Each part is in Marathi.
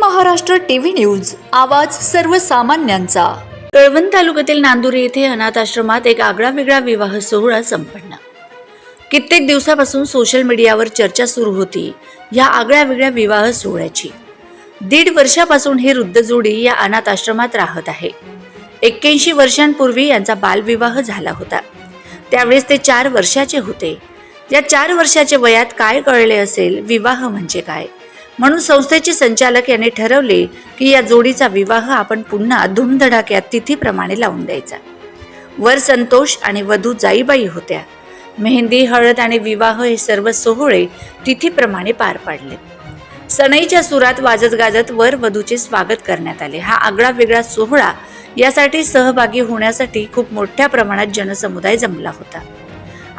महाराष्ट्र टीव्ही न्यूज आवाज सर्वसामान्यांचा. कळवण तालुक्यातील नांदुरी येथे अनाथ आश्रमात एक आगळा वेगळा विवाह सोहळा संपन्न. कित्येक दिवसापासून सोशल मीडियावर चर्चा सुरू होती या आगळ्या वेगळ्या विवाह सोहळ्याची. दीड वर्षापासून ही वृद्ध जोडी या अनाथ आश्रमात राहत आहे. एक्क्याऐंशी वर्षांपूर्वी यांचा बालविवाह झाला होता. त्यावेळेस ते चार वर्षाचे होते. या चार वर्षाच्या वयात काय कळले असेल विवाह म्हणजे काय? म्हणून संस्थेचे संचालक यांनी ठरवले की या जोडीचा विवाह आपण पुन्हा धुमधडाक्यात तिथीप्रमाणे लावून द्यायचा. वर संतोष आणि वधू जाईबाई होत्या. मेहंदी हळद आणि विवाह हे सर्व सोहळे तिथीप्रमाणे पार पाडले. सनईच्या सुरात वाजत गाजत वर वधूचे स्वागत करण्यात आले. हा आगळा वेगळा सोहळा यासाठी सहभागी होण्यासाठी खूप मोठ्या प्रमाणात जनसमुदाय जमला होता.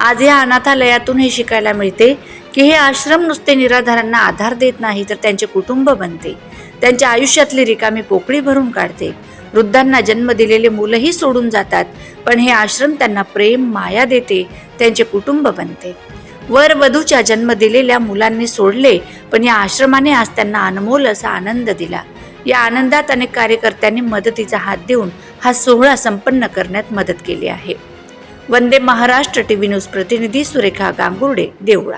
आज या अनाथालयातून हे शिकायला मिळते की हे आश्रम नुसते निराधारांना आधार देत नाही तर त्यांचे कुटुंब बनते. त्यांच्या आयुष्यातली रिकामी पोकळी भरून काढते. वृद्धांना जन्म दिलेले मुलंही सोडून जातात पण हे आश्रम त्यांना प्रेम माया देते त्यांचे कुटुंब बनते. वर वधूच्या जन्म दिलेल्या मुलांनी सोडले पण या आश्रमाने आज त्यांना अनमोल असा आनंद दिला. या आनंदात अनेक कार्यकर्त्यांनी मदतीचा हात देऊन हा सोहळा संपन्न करण्यात मदत केली आहे. वंदे महाराष्ट्र टीव्ही न्यूज प्रतिनिधी सुरेखा गांगुर्डे देवळा.